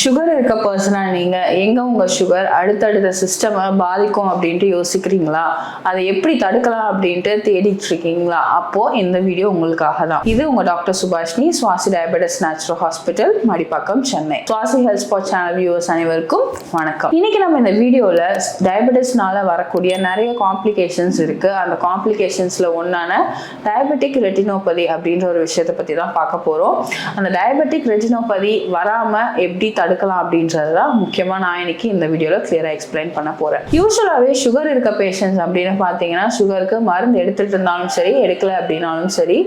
Sugar இருக்க பர்சனா நீங்க எங்க உங்க சுகர் அடுத்தடுத்த சிஸ்டமை பாதிக்கும் அப்படின்ட்டு யோசிக்கிறீங்களா? அதை எப்படி தடுக்கலாம் அப்படின்ட்டு தேடிட்டு இருக்கீங்களா அப்போ இந்த வீடியோ உங்களுக்காக தான். இது உங்க doctor Subhashini Swasi diabetes natural hospital Madipakkam Chennai. Swasi health spot channel viewers அனைவருக்கும் வணக்கம். இன்னைக்கு நம்ம இந்த வீடியோல டயபெட்டிஸ்னால வரக்கூடிய நிறைய காம்ப்ளிகேஷன்ஸ் இருக்கு. அந்த காம்ப்ளிகேஷன்ஸ்ல ஒன்னான டயபெட்டிக் ரெட்டினோபதி அப்படின்ற ஒரு விஷயத்தை பத்தி தான் பார்க்க போறோம். அந்த டயபெட்டிக் ரெட்டினோபதி வராம எப்படி தடுக்கலாம் அப்படின்றது தான் முக்கியமாக நான் இன்னைக்கு இந்த வீடியோவில் கிளியராக எக்ஸ்பிளைன் பண்ண போகிறேன் யூஸ்வலாகவே சுகர் இருக்க பேஷண்ட்ஸ் அப்படின்னு பார்த்தீங்கன்னா சுகருக்கு மருந்து எடுத்துகிட்டு இருந்தாலும் சரி எடுக்கலை அப்படின்னாலும் சரி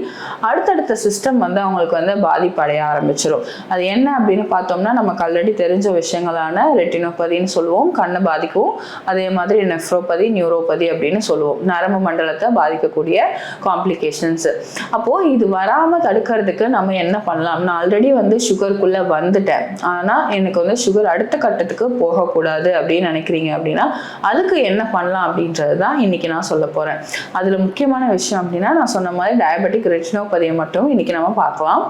அடுத்தடுத்த சிஸ்டம் வந்து அவங்களுக்கு வந்து பாதிப்படைய ஆரம்பிச்சிடும் அது என்ன அப்படின்னு பார்த்தோம்னா நமக்கு ஆல்ரெடி தெரிஞ்ச விஷயங்களான ரெட்டினோபதின்னு சொல்லுவோம் கண்ணை பாதிக்கும் அதே மாதிரி நெஃப்ரோபதி நியூரோபதி அப்படின்னு சொல்லுவோம். நரம்பு மண்டலத்தை பாதிக்கக்கூடிய காம்ப்ளிகேஷன்ஸ் அப்போது இது வராமல் தடுக்கிறதுக்கு நம்ம என்ன பண்ணலாம்? நான் ஆல்ரெடி வந்து சுகருக்குள்ளே வந்துட்டேன். ஆனால் எனக்கு வந்து சுகர் அடுத்த கட்டத்துக்கு போகக்கூடாது அப்படின்னு நினைக்கிறீங்க அப்படின்னா அதுக்கு என்ன பண்ணலாம் அப்படின்றது தான் இன்னைக்கு நான் சொல்ல போறேன். அதுல முக்கியமான விஷயம் அப்படின்னா நான் சொன்ன மாதிரி டயபெட்டிக் ரெட்டினோபதியை மட்டும் இன்னைக்கு நம்ம பார்க்கலாம்.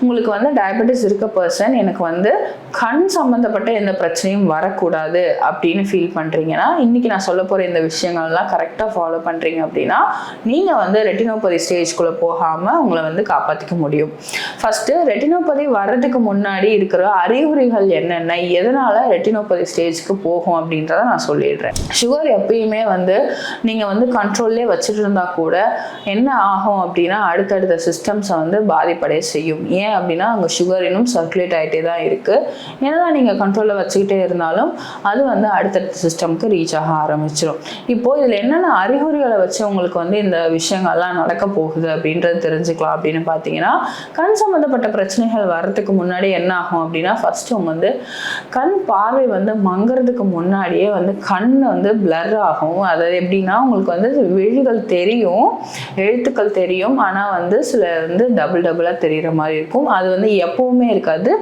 உங்களுக்கு வந்து டயபெட்டிஸ் இருக்க பர்சன் எனக்கு வந்து கண் சம்பந்தப்பட்ட எந்த பிரச்சனையும் வரக்கூடாது அப்படின்னு ஃபீல் பண்றீங்கன்னா இன்னைக்கு நான் சொல்ல போற இந்த விஷயங்கள்லாம் கரெக்டாக ஃபாலோ பண்றீங்க அப்படின்னா நீங்க வந்து ரெட்டினோபதி ஸ்டேஜ்குள்ள போகாம உங்களை வந்து காப்பாற்றிக்க முடியும். ஃபர்ஸ்ட் ரெட்டினோபதி வர்றதுக்கு முன்னாடி இருக்கிற அறிகுறிகள் என்னென்ன எதனால ரெட்டினோபதி ஸ்டேஜ்க்கு போகும் அப்படின்றத நான் சொல்லிடுறேன். சுகர் எப்பயுமே வந்து நீங்கள் வந்து கண்ட்ரோல்லே வச்சுட்டு இருந்தால் கூட என்ன ஆகும் அப்படின்னா அடுத்தடுத்த சிஸ்டம்ஸை வந்து பாதிப்படைய செய்யும். ஏன் அப்படின்னா அங்கே சுகர் இன்னும் சர்க்குலேட் ஆகிட்டே தான் இருக்குது என்னதான் நீங்கள் கண்ட்ரோலில் வச்சுக்கிட்டே இருந்தாலும் அது வந்து அடுத்தடுத்த சிஸ்டம்க்கு ரீச் ஆக ஆரம்பிச்சிடும் இப்போது இதில் என்னென்ன அறிகுறிகளை வச்சு உங்களுக்கு வந்து இந்த விஷயங்கள்லாம் நடக்க போகுது அப்படின்றது தெரிஞ்சுக்கலாம் அப்படின்னு பார்த்தீங்கன்னா கண் சம்மந்தப்பட்ட பிரச்சனைகள் வர்றதுக்கு முன்னாடி என்ன ஆகும் அப்படின்னா ஃபஸ்ட்டு உங்கள் வந்து கண் பார்வை வந்து மங்குறதுக்கு முன்னாடியே வந்து கண் வந்து பிளர் ஆகும். அது எப்படின்னா உங்களுக்கு வந்து விழிகள் தெரியும் எழுத்துக்கள் தெரியும் ஆனால் வந்து சில வந்து டபுள் டபுளாக தெரிகிற மாதிரி இருக்கும். அது வந்து எப்பவுமே இருக்காது.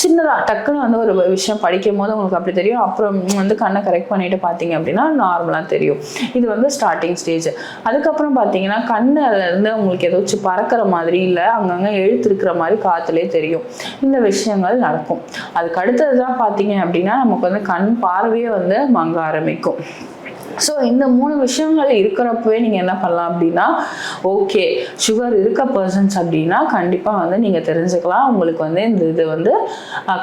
சின்னதாக டக்குன்னு வந்து ஒரு விஷயம் படிக்கும் போது உங்களுக்கு அப்படி தெரியும். அப்புறம் வந்து கண்ணை கரெக்ட் பண்ணிட்டு பார்த்தீங்க அப்படின்னா நார்மலாக தெரியும். இது வந்து ஸ்டார்டிங் ஸ்டேஜ் அதுக்கப்புறம் பார்த்தீங்கன்னா கண்ணில் இருந்து உங்களுக்கு ஏதாச்சும் பறக்கிற மாதிரி இல்லை அங்கங்கே எழுத்து இருக்கிற மாதிரி காற்றுலேயே தெரியும். இந்த விஷயங்கள் நடக்கும். அது அதுக்கு அடுத்தது தான் பார்த்தீங்க அப்படின்னா நமக்கு வந்து கண் பார்வையே வந்து மங்க ஆரம்பிக்கும். ஸோ இந்த மூணு விஷயங்கள் இருக்கிறப்பவே நீங்கள் என்ன பண்ணலாம் அப்படின்னா ஓகே சுகர் இருக்க பர்சன்ஸ் அப்படின்னா கண்டிப்பாக வந்து நீங்கள் தெரிஞ்சுக்கலாம். உங்களுக்கு வந்து இந்த இது வந்து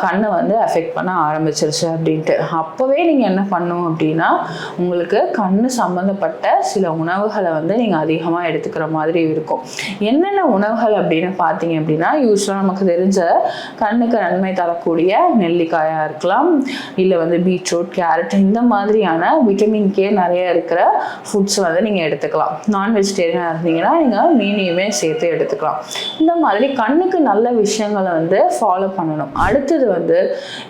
கண்ணை வந்து அஃபெக்ட் பண்ண ஆரம்பிச்சிருச்சு அப்படின்ட்டு. அப்போவே நீங்கள் என்ன பண்ணணும் அப்படின்னா உங்களுக்கு கண் சம்மந்தப்பட்ட சில உணவுகளை வந்து நீங்கள் அதிகமாக எடுத்துக்கிற மாதிரி இருக்கும். என்னென்ன உணவுகள் அப்படின்னு பார்த்தீங்க அப்படின்னா யூஸ்வலாக நமக்கு தெரிஞ்ச கண்ணுக்கு நன்மை தரக்கூடிய நெல்லிக்காயாக இருக்கலாம் இல்லை வந்து பீட்ரூட் கேரட் இந்த மாதிரியான விட்டமின் கே நிறைய இருக்கிற ஃபுட்ஸ் வந்து நீங்கள் எடுத்துக்கலாம். நான் வெஜிடேரியனாக இருந்தீங்கன்னா நீங்கள் மீனையுமே சேர்த்து எடுத்துக்கலாம். இந்த மாதிரி கண்ணுக்கு நல்ல விஷயங்களை வந்து ஃபாலோ பண்ணணும். அடுத்தது வந்து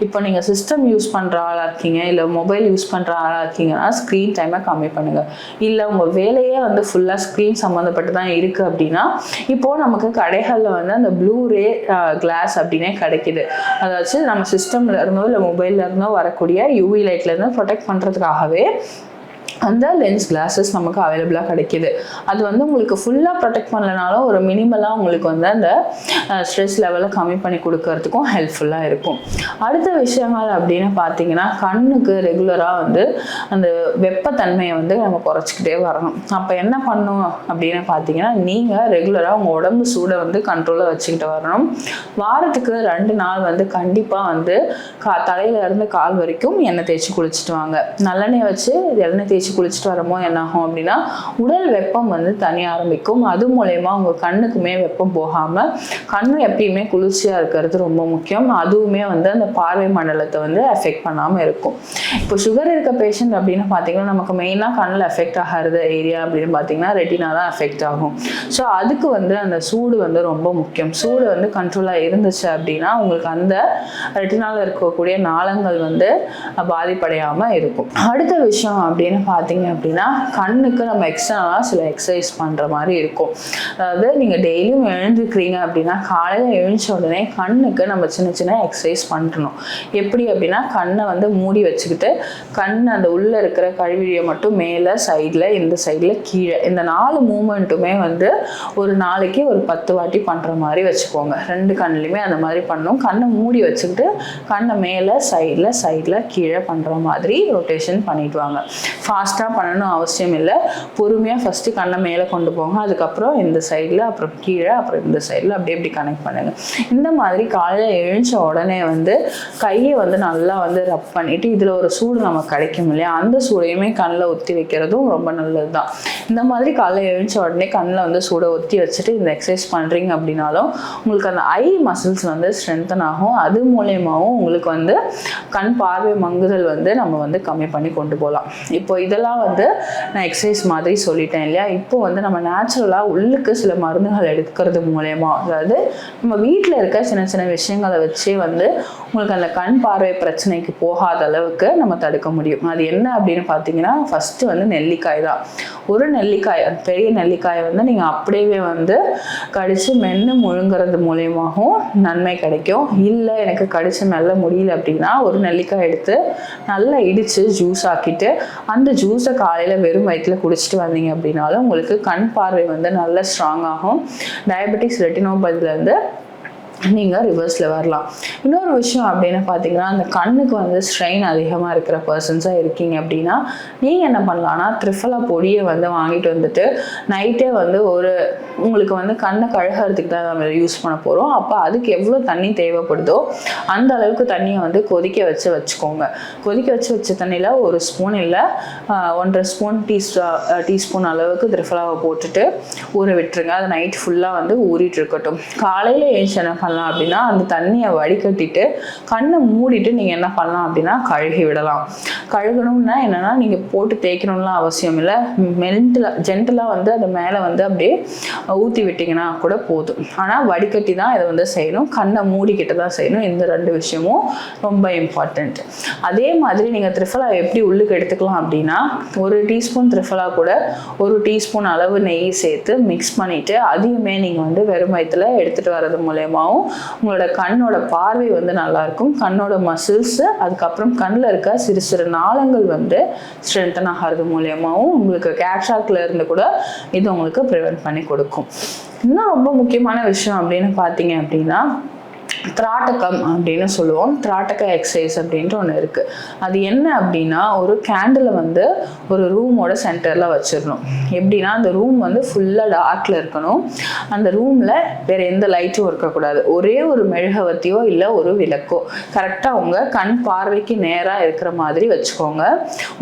இப்போ நீங்கள் சிஸ்டம் யூஸ் பண்ணுற ஆளாக இருக்கீங்க இல்லை மொபைல் யூஸ் பண்ணுற ஆளாக இருக்கீங்கன்னா ஸ்க்ரீன் டைமை கம்மி பண்ணுங்கள் இல்லை உங்கள் வேலையே வந்து ஃபுல்லாக ஸ்க்ரீன் சம்மந்தப்பட்டு தான் இருக்குது அப்படின்னா இப்போது நமக்கு கடைகளில் வந்து அந்த ப்ளூ ரே கிளாஸ் அப்படின்னே கிடைக்குது. அதாச்சும் நம்ம சிஸ்டம்ல இருந்தோ இல்லை மொபைல்ல இருந்தோ வரக்கூடிய யூவி லைட்லேருந்து ப்ரொடெக்ட் பண்ணுறதுக்காகவே அந்த லென்ஸ் கிளாஸஸ் நமக்கு அவைலபிளாக கிடைக்கிது. அது வந்து உங்களுக்கு ஃபுல்லாக ப்ரொடெக்ட் பண்ணலனாலும் ஒரு மினிமலாக உங்களுக்கு வந்து அந்த ஸ்ட்ரெஸ் லெவலை கம்மி பண்ணி கொடுக்கறதுக்கும் ஹெல்ப்ஃபுல்லாக இருக்கும். அடுத்த விஷயங்கள் அப்படின்னு பார்த்தீங்கன்னா கண்ணுக்கு ரெகுலராக வந்து அந்த வெப்பத்தன்மையை வந்து நம்ம குறைச்சிக்கிட்டே வரணும். அப்போ என்ன பண்ணும் அப்படின்னு பார்த்தீங்கன்னா நீங்கள் ரெகுலராக உங்கள் உடம்பு சூடை வந்து கண்ட்ரோலில் வச்சுக்கிட்டு வரணும். வாரத்துக்கு ரெண்டு நாள் வந்து கண்டிப்பாக வந்து கா தலையிலேருந்து கால் வரைக்கும் எண்ணெய் தேய்ச்சி குளிச்சுட்டு வாங்க. நல்லெண்ணெய் வச்சு எண்ணெய் தேய்ச்சி குளிச்சுட்டு வரமோ என்ன ஆகும் அப்படின்னா உடல் வெப்பம் வந்து தனிய ஆரம்பிக்கும். அது மூலயமா உங்கள் கண்ணுக்குமே வெப்பம் போகாமல் கண்ணு எப்பயுமே குளிர்ச்சியாக இருக்கிறது ரொம்ப முக்கியம். அதுவுமே வந்து அந்த பார்வை மண்டலத்தை வந்து எஃபெக்ட் பண்ணாமல் இருக்கும். இப்போ சுகர் இருக்க பேஷண்ட் அப்படின்னு பார்த்தீங்கன்னா நமக்கு மெயினாக கண்ணில் எஃபெக்ட் ஆகிறது ஏரியா அப்படின்னு பார்த்தீங்கன்னா ரெட்டினா தான் எஃபெக்ட் ஆகும். ஸோ அதுக்கு வந்து அந்த சூடு வந்து ரொம்ப முக்கியம். சூடு வந்து கண்ட்ரோலாக இருந்துச்சு அப்படின்னா உங்களுக்கு அந்த ரெட்டினால இருக்கக்கூடிய நாளங்கள் வந்து பாதிப்படையாமல் இருக்கும். அடுத்த விஷயம் அப்படின்னு பார்த்தீங்கன்னா பார்த்தீங்க அப்படின்னா கண்ணுக்கு நம்ம எக்ஸ்டர்னலாக சில எக்ஸசைஸ் பண்ணுற மாதிரி இருக்கும். அதாவது நீங்கள் டெய்லியும் எழுந்துக்கிறீங்க அப்படின்னா காலையில் எழுந்த உடனே கண்ணுக்கு நம்ம சின்ன சின்ன எக்ஸசைஸ் பண்ணணும் எப்படி அப்படின்னா கண்ணை வந்து மூடி வச்சுக்கிட்டு கண் அந்த உள்ளே இருக்கிற கழிவிழியை மட்டும் மேலே சைடில் இந்த சைடில் கீழே இந்த நாலு மூமெண்ட்டுமே வந்து ஒரு நாளைக்கு ஒரு பத்து வாட்டி பண்ணுற மாதிரி வச்சுக்கோங்க. ரெண்டு கண்ணுலையுமே அந்த மாதிரி பண்ணணும். கண்ணை மூடி வச்சுக்கிட்டு கண்ணை மேலே சைடில் சைடில் கீழே பண்ணுற மாதிரி ரொட்டேஷன் பண்ணிவிடுவாங்க வாங்க ஃபாஸ்ட்டாக பண்ணணும் அவசியம் இல்லை. பொறுமையாக ஃபஸ்ட்டு கண்ணை மேலே கொண்டு போங்க. அதுக்கப்புறம் இந்த சைடில் அப்புறம் கீழே அப்புறம் இந்த சைடில் அப்படியே இப்படி கனெக்ட் பண்ணுங்கள் இந்த மாதிரி காலையில் எழுந்த உடனே வந்து கையை வந்து நல்லா வந்து ரப் பண்ணிவிட்டு இதில் ஒரு சூடு நமக்கு கிடைக்கும் இல்லையா? அந்த சூடையுமே கண்ணில் ஒத்தி வைக்கிறதும் ரொம்ப நல்லது தான் இந்த மாதிரி காலையில் எழுந்த உடனே கண்ணில் வந்து சூடை ஒத்தி வச்சுட்டு இந்த எக்ஸசைஸ் பண்ணுறீங்க அப்படின்னாலும் உங்களுக்கு அந்த ஐ மசில்ஸ் வந்து ஸ்ட்ரென்தன் ஆகும். அது மூலயமாவும் உங்களுக்கு வந்து கண் பார்வை மங்குதல் வந்து நம்ம வந்து கம்மி பண்ணி கொண்டு போகலாம். இப்போ இது இதெல்லாம் வந்து நான் எக்ஸசைஸ் மாதிரி சொல்லிட்டேன் இல்லையா? இப்போ வந்து நம்ம நேச்சுரலாக உள்ளுக்கு சில மருந்துகள் எடுக்கிறது மூலயமா. அதாவது நம்ம வீட்டில் இருக்க சின்ன சின்ன விஷயங்களை வச்சே வந்து உங்களுக்கு அந்த கண் பார்வை பிரச்சனைக்கு போகாத அளவுக்கு நம்ம தடுக்க முடியும். அது என்ன அப்படின்னு பார்த்தீங்கன்னா ஃபஸ்ட்டு வந்து நெல்லிக்காய் தான். ஒரு நெல்லிக்காய் பெரிய நெல்லிக்காயை வந்து நீங்கள் அப்படியே வந்து கடித்து மென்று முழுங்குறது மூலயமாகவும் நன்மை கிடைக்கும். இல்லை எனக்கு கடித்து மெல்ல முடியல அப்படின்னா ஒரு நெல்லிக்காய் எடுத்து நல்லா இடித்து ஜூஸ் ஆக்கிட்டு அந்த ஜூஸை காலையில் வெறும் வயிற்றில் குடிச்சிட்டு வந்தீங்க அப்படின்னாலும் உங்களுக்கு கண் பார்வை வந்து நல்லா ஸ்ட்ராங் ஆகும். டயபெட்டிக்ஸ் ரெட்டினோபதிலேருந்து நீங்கள் ரிவர்ஸில் வரலாம். இன்னொரு விஷயம் அப்படின்னு பார்த்தீங்கன்னா அந்த கண்ணுக்கு வந்து ஸ்ட்ரெயின் அதிகமாக இருக்கிற பர்சன்ஸாக இருக்கீங்க அப்படின்னா நீங்கள் என்ன பண்ணலான்னா த்ரிஃபலா பொடியை வந்து வாங்கிட்டு வந்துட்டு நைட்டே வந்து ஒரு உங்களுக்கு வந்து கண்ணை கழுகிறதுக்கு தான் நம்ம யூஸ் பண்ண போகிறோம் அப்போ அதுக்கு எவ்வளோ தண்ணி தேவைப்படுதோ அந்த அளவுக்கு தண்ணியை வந்து கொதிக்க வச்சு வச்சுக்கோங்க. கொதிக்க வச்சு வச்ச தண்ணியில் ஒரு ஸ்பூன் இல்லை ஒன்றரை ஸ்பூன் டீ டீஸ்பூன் அளவுக்கு த்ரிஃபலாவை போட்டுட்டு ஊற விட்டுருங்க. அது நைட் ஃபுல்லாக வந்து ஊறிட்டு இருக்கட்டும். காலையில் எழுந்து என்ன பண்ணலாம் அப்படின்னா அந்த தண்ணியை வடிகட்டிட்டு கண்ணை மூடிட்டு நீங்கள் என்ன பண்ணலாம் அப்படின்னா கழுகி விடலாம். கழுகணும்னா என்னென்னா நீங்கள் போட்டு தேய்க்கணும்லாம் அவசியம் இல்லை. மெல்டில் ஜென்டலாக வந்து அது மேலே வந்து அப்படியே ஊற்றி விட்டிங்கன்னா கூட போதும். ஆனால் வடிகட்டி தான் இதை வந்து செய்யணும். கண்ணை மூடிக்கிட்டு தான் செய்யணும். இந்த ரெண்டு விஷயமும் ரொம்ப இம்பார்ட்டண்ட் அதே மாதிரி நீங்கள் த்ரிஃபலா எப்படி உள்ளுக்கு எடுத்துக்கலாம் அப்படின்னா ஒரு டீஸ்பூன் த்ரிஃபலா கூட ஒரு டீஸ்பூன் அளவு நெய் சேர்த்து மிக்ஸ் பண்ணிவிட்டு அதையுமே நீங்கள் வந்து வெறும் வயிற்றுல எடுத்துகிட்டு வர்றது மூலயமாவும் உங்களோட கண்ணோட பார்வை வந்து நல்லாயிருக்கும். கண்ணோட மசில்ஸு அதுக்கப்புறம் கண்ணில் இருக்க சிறு சிறு நாளங்கள் வந்து ஸ்ட்ரென்தன் ஆகிறது மூலியமாகவும் உங்களுக்கு கேட்ராக்ல இருந்து கூட இது உங்களுக்கு ப்ரிவென்ட் பண்ணி கொடுக்கும். இன்னும் ரொம்ப முக்கியமான விஷயம் அப்படின்னு பார்த்தீங்க அப்படின்னா திராட்டகம் அப்படின்னு சொல்லுவோம். திராட்டக்க எக்ஸசைஸ் அப்படின்ட்டு ஒன்று இருக்குது அது என்ன அப்படின்னா ஒரு கேண்டிலை வந்து ஒரு ரூமோட சென்டரில் வச்சிடணும். எப்படின்னா அந்த ரூம் வந்து ஃபுல்லாக டார்க்கில் இருக்கணும். அந்த ரூமில் வேறு எந்த லைட்டும் இருக்கக்கூடாது. ஒரே ஒரு மெழுகவர்த்தியோ இல்லை ஒரு விளக்கோ. கரெக்டாக உங்கள் கண் பார்வைக்கு நேராக இருக்கிற மாதிரி வச்சுக்கோங்க.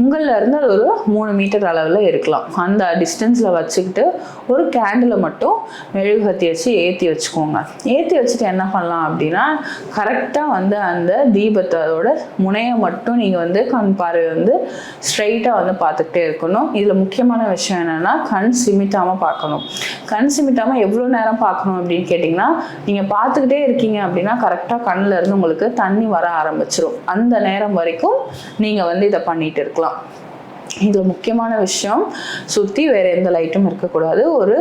உங்களில் இருந்து அது ஒரு மூணு மீட்டர் அளவில் இருக்கலாம். அந்த டிஸ்டன்ஸில் வச்சுக்கிட்டு ஒரு கேண்டிலை மட்டும் மெழுகுவர்த்தி வச்சு ஏற்றி வச்சுக்கோங்க. ஏற்றி வச்சுட்டு என்ன பண்ணலாம் அப்படின்னா கரெக்டாக வந்து அந்த தீபத்தோட முனையை மட்டும் நீங்கள் வந்து கண் பார்வை வந்து ஸ்ட்ரைட்டாக வந்து பார்த்துக்கிட்டே இருக்கணும். இதில் முக்கியமான விஷயம் என்னென்னா கண் சிமிட்டாமல் பார்க்கணும். கண் சிமிட்டாமல் எவ்வளோ நேரம் பார்க்கணும் அப்படின்னு கேட்டிங்கன்னா நீங்கள் பார்த்துக்கிட்டே இருக்கீங்க அப்படின்னா கரெக்டாக கண்ணில் இருந்து உங்களுக்கு தண்ணி வர ஆரம்பிச்சிடும் அந்த நேரம் வரைக்கும் நீங்கள் வந்து இதை பண்ணிகிட்டு இருக்கலாம். இதில் முக்கியமான விஷயம் சுற்றி வேறு எந்த லைட்டும் இருக்கக்கூடாது. ஒரு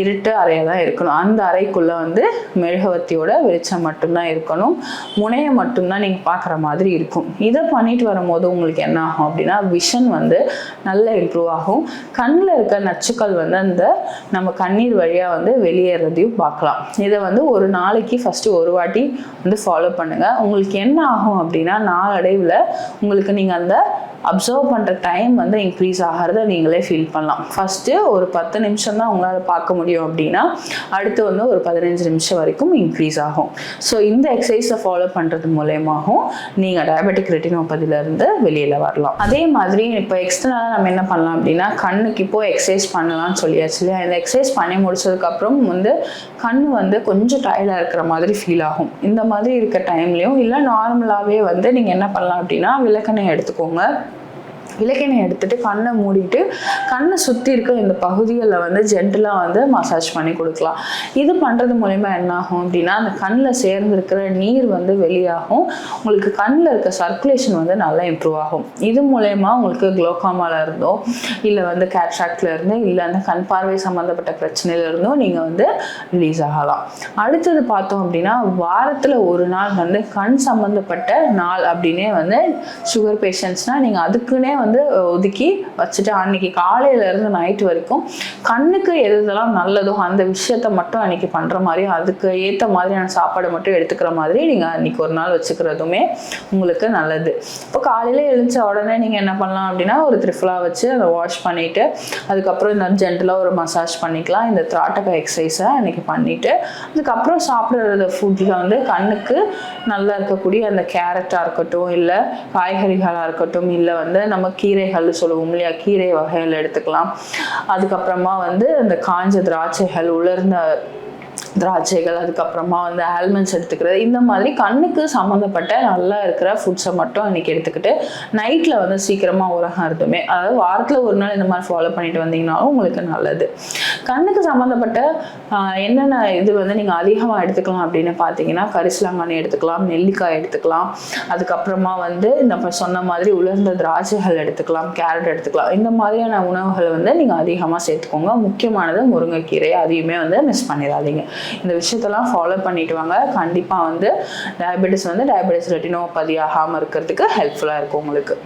இருட்டு அறையாக தான் இருக்கணும். அந்த அறைக்குள்ளே வந்து மெழுகவத்தியோட வெளிச்சம் மட்டும்தான் இருக்கணும். முனையை மட்டும்தான் நீங்கள் பார்க்குற மாதிரி இருக்கும். இதை பண்ணிட்டு வரும்போது உங்களுக்கு என்ன ஆகும் அப்படின்னா விஷன் வந்து நல்ல இம்ப்ரூவ் ஆகும். கண்ணில் இருக்க நச்சுக்கள் வந்து அந்த நம்ம கண்ணீர் வழியாக வந்து வெளியேறதையும் பார்க்கலாம். இதை வந்து ஒரு நாளைக்கு ஃபஸ்ட்டு ஒரு வாட்டி வந்து ஃபாலோ பண்ணுங்கள் உங்களுக்கு என்ன ஆகும் அப்படின்னா நாளடைவில் உங்களுக்கு நீங்கள் அந்த அப்சர்வ் பண்ணுற டைம் வந்து இன்க்ரீஸ் ஆகிறத நீங்களே ஃபீல் பண்ணலாம். ஃபஸ்ட்டு ஒரு பத்து நிமிஷம் தான் உங்களால் பார்க்க முடியும் அப்படின்னா அடுத்து வந்து ஒரு பதினஞ்சு நிமிஷம் வரைக்கும் இன்க்ரீஸ் ஆகும். ஸோ இந்த எக்ஸசைஸை ஃபாலோ பண்ணுறது மூலயமாகவும் நீங்கள் டயபெட்டிக் ரெட்டினோபதியிலேருந்து வெளியில் வரலாம். அதே மாதிரி இப்போ எக்ஸ்டர்னலாக நம்ம என்ன பண்ணலாம் அப்படின்னா கண்ணுக்கு இப்போ எக்ஸசைஸ் பண்ணலாம்னு சொல்லியாச்சு இல்லையா? இந்த எக்ஸசைஸ் பண்ணி முடிச்சதுக்கப்புறம் வந்து கண் வந்து கொஞ்சம் டயர்டாக இருக்கிற மாதிரி ஃபீல் ஆகும். இந்த மாதிரி இருக்க டைம்லேயும் இல்லை நார்மலாகவே வந்து நீங்கள் என்ன பண்ணலாம் அப்படின்னா விளக்கணை எடுத்துக்கோங்க. விளக்கெண்ணெய் எடுத்துட்டு கண்ணை மூடிட்டு கண்ணை சுற்றி இருக்க இந்த பகுதிகளில் வந்து ஜென்டலாக வந்து மசாஜ் பண்ணி கொடுக்கலாம். இது பண்ணுறது மூலயமா என்ன ஆகும் அப்படின்னா அந்த கண்ணில் சேர்ந்துருக்கிற நீர் வந்து வெளியாகும். உங்களுக்கு கண்ணில் இருக்க சர்க்குலேஷன் வந்து நல்லா இம்ப்ரூவ் ஆகும். இது மூலயமா உங்களுக்கு குளோகாமால இருந்தோ இல்லை வந்து கேட்ராக்ட்ல இருந்தோ இல்லை அந்த கண் பார்வை சம்மந்தப்பட்ட பிரச்சனையில இருந்தோ நீங்கள் வந்து ரிலீஸ் ஆகலாம். அடுத்தது பார்த்தோம் அப்படின்னா வாரத்தில் ஒரு நாள் வந்து கண் சம்மந்தப்பட்ட நாள் அப்படின்னே வந்து சுகர் பேஷண்ட்ஸ்னால் நீங்கள் அதுக்குன்னே வந்து வந்து ஒதுக்கி வச்சுட்டு அன்னைக்கு காலையில இருந்து நைட் வரைக்கும் கண்ணுக்கு எது இதெல்லாம் நல்லதோ அந்த விஷயத்த மட்டும் அன்னைக்கு பண்ற மாதிரி அதுக்கு ஏத்த மாதிரியான சாப்பாடு மட்டும் எடுத்துக்கிற மாதிரி நீங்க அன்னைக்கு ஒரு நாள் வச்சுக்கிறதுமே உங்களுக்கு நல்லது. இப்போ காலையில எழுந்த உடனே நீங்க என்ன பண்ணலாம் அப்படின்னா ஒரு த்ரிஃபலா வச்சு அதை வாஷ் பண்ணிட்டு அதுக்கப்புறம் இந்த ஜென்டலாக ஒரு மசாஜ் பண்ணிக்கலாம். இந்த திராட்டக எக்ஸசைஸை அன்னைக்கு பண்ணிட்டு அதுக்கப்புறம் சாப்பிட்ற ஃபுட்டில் வந்து கண்ணுக்கு நல்லா இருக்கக்கூடிய அந்த கேரட்டாக இருக்கட்டும் இல்லை காய்கறிகளாக இருக்கட்டும் இல்லை வந்து நமக்கு கீரைகள் சொல்லுவோம் இல்லையா? கீரை வகைகள் எடுத்துக்கலாம். அதுக்கப்புறமா வந்து அந்த காஞ்ச திராட்சைகள் உலர்ந்த திராட்சைகள் அதுக்கப்புறமா வந்து ஆல்மண்ட்ஸ் எடுத்துக்கிறது. இந்த மாதிரி கண்ணுக்கு சம்மந்தப்பட்ட நல்லா இருக்கிற ஃபுட்ஸை மட்டும் அன்றைக்கி எடுத்துக்கிட்டு நைட்டில் வந்து சீக்கிரமாக உறங்கிறதுமே அதாவது வாரத்தில் ஒரு நாள் இந்த மாதிரி ஃபாலோ பண்ணிட்டு வந்தீங்கனாலும் உங்களுக்கு நல்லது. கண்ணுக்கு சம்மந்தப்பட்ட என்னென்ன இது வந்து நீங்கள் அதிகமாக எடுத்துக்கலாம் அப்படின்னு பார்த்தீங்கன்னா கரிசலாங்கண்ணி எடுத்துக்கலாம் நெல்லிக்காய் எடுத்துக்கலாம். அதுக்கப்புறமா வந்து இந்த சொன்ன மாதிரி உலர்ந்த திராட்சைகள் எடுத்துக்கலாம் கேரட் எடுத்துக்கலாம். இந்த மாதிரியான உணவுகளை வந்து நீங்கள் அதிகமாக சேர்த்துக்கோங்க. முக்கியமானது முருங்கைக்கீரை அதையுமே வந்து மிஸ் பண்ணிடாதீங்க. இந்த விஷயத்தெல்லாம் ஃபாலோ பண்ணிட்டு வாங்க கண்டிப்பாக வந்து டயபெட்டிஸ் வந்து டயபெட்டிஸ் ரெட்டினோபதி ஆகாமல் இருக்கிறதுக்கு ஹெல்ப்ஃபுல்லாக இருக்கும் உங்களுக்கு.